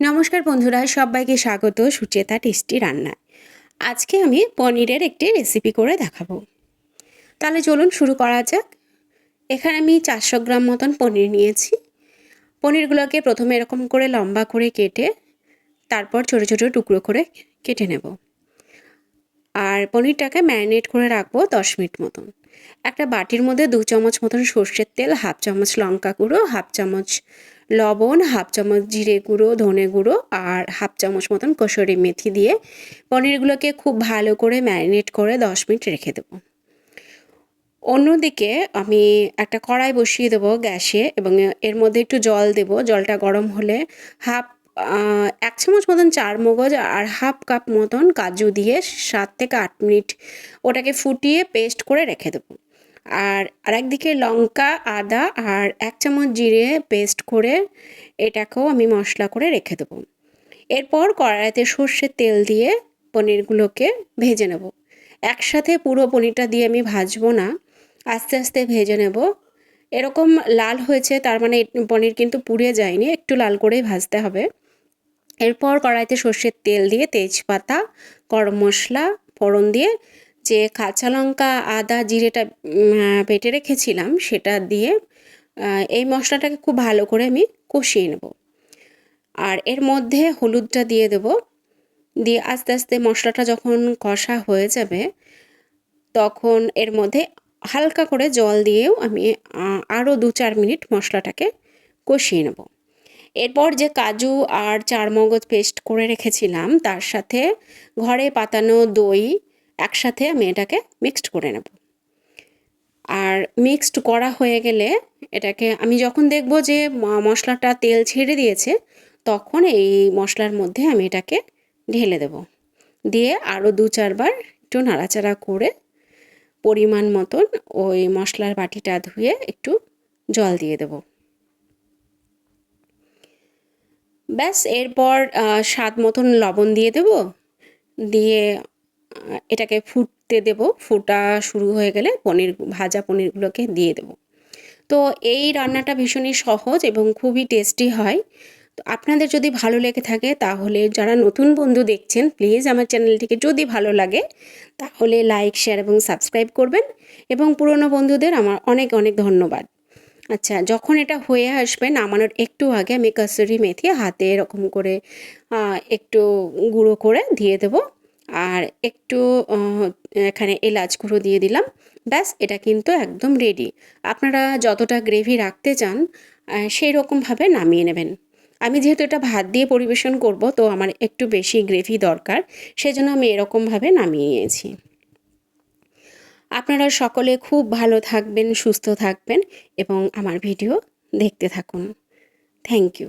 নমস্কার বন্ধুরা, সবাইকে স্বাগত সুচেতা টেস্টি রান্নায়। আজকে আমি পনিরের একটি রেসিপি করে দেখাবো। তাহলে চলুন শুরু করা যাক। এখানে আমি চারশো গ্রাম মতন পনির নিয়েছি। পনিরগুলোকে প্রথমে এরকম করে লম্বা করে কেটে তারপর ছোটো ছোটো টুকরো করে কেটে নেব। আর পনিরটাকে ম্যারিনেট করে রাখব দশ মিনিট মতন। একটা বাটির মধ্যে দু চামচ মতন সর্ষের তেল, হাফ চামচ লঙ্কা গুঁড়ো, হাফ চামচ লবণ, হাফ চামচ জিরে গুঁড়ো, ধনে গুঁড়ো আর হাফ চামচ মতন কসুরি মেথি দিয়ে পনিরগুলোকে খুব ভালো করে ম্যারিনেট করে দশ মিনিট রেখে দেবো। অন্যদিকে আমি একটা কড়াই বসিয়ে দেবো গ্যাসে এবং এর মধ্যে একটু জল দেবো। জলটা গরম হলে হাফ এক চামচ মতন চার মগজ আর হাফ কাপ মতন কাজু দিয়ে সাত থেকে আট মিনিট ওটাকে ফুটিয়ে পেস্ট করে রেখে দেবো। আর আরেকদিকে লঙ্কা, আদা আর এক চামচ জিরে পেস্ট করে এটাকেও আমি মশলা করে রেখে দেবো। এরপর কড়াইতে সর্ষের তেল দিয়ে পনিরগুলোকে ভেজে নেব। একসাথে পুরো পনিরটা দিয়ে আমি ভাজবো না, আস্তে আস্তে ভেজে নেব। এরকম লাল হয়েছে, তার মানে পনির কিন্তু পুড়ে যায়নি, একটু লাল করেই ভাজতে হবে। এরপর কড়াইতে সর্ষের তেল দিয়ে তেজপাতা, গরম মশলা, ফোড়ন দিয়ে যে কাঁচা লঙ্কা, আদা, জিরেটা বেটে রেখেছিলাম সেটা দিয়ে এই মশলাটাকে খুব ভালো করে আমি কষিয়ে নেব। আর এর মধ্যে হলুদটা দিয়ে দেব। দিয়ে আস্তে আস্তে মশলাটা যখন কষা হয়ে যাবে, তখন এর মধ্যে হালকা করে জল দিয়েও আমি আরও দু চার মিনিট মশলাটাকে কষিয়ে নেব। এরপর যে কাজু আর চারমগজ পেস্ট করে রেখেছিলাম, তার সাথে ঘরে পাতানো দই একসাথে আমি এটাকে মিক্সড করে নেব। আর মিক্সড করা হয়ে গেলে এটাকে আমি যখন দেখব যে মশলাটা তেল ছেড়ে দিয়েছে, তখন এই মশলার মধ্যে আমি এটাকে ঢেলে দেব। দিয়ে আরও দু চারবার একটু নাড়াচাড়া করে পরিমাণ মতন ওই মশলার বাটিটা ধুয়ে একটু জল দিয়ে দেব। ব্যাস, এরপর স্বাদ মতন লবণ দিয়ে দেব। দিয়ে এটাকে ফুটতে দেব। ফুটা শুরু হয়ে গেলে পনির, ভাজা পনিরগুলোকে দিয়ে দেব। তো এই রান্নাটা ভীষণই সহজ এবং খুবই টেস্টি হয়। তো আপনাদের যদি ভালো লেগে থাকে তাহলে যারা নতুন বন্ধু দেখছেন, প্লিজ আমার চ্যানেলটিকে যদি ভালো লাগে তাহলে লাইক, শেয়ার এবং সাবস্ক্রাইব করবেন এবং পুরনো বন্ধুদের আমার অনেক অনেক ধন্যবাদ। আচ্ছা যখন এটা হয়ে আসবে নামানোর একটু আগে আমি কাসুরি মেথি হাতে এরকম করে একটু গুঁড়ো করে দিয়ে দেবো। আর একটু এখানে এলাচ গুঁড়ো দিয়ে দিলাম। ব্যাস, এটা কিন্তু একদম রেডি আপনারা যতটা গ্রেভি রাখতে চান সেই রকমভাবে নামিয়ে নেবেন। আমি যেহেতু এটা ভাত দিয়ে পরিবেশন করব, তো আমার একটু বেশি গ্রেভি দরকার, সেজন্য আমি এরকমভাবে নামিয়ে নিয়েছি। আপনারা সকলে খুব ভালো থাকবেন, সুস্থ থাকবেন এবং আমার ভিডিও দেখতে থাকুন। Thank you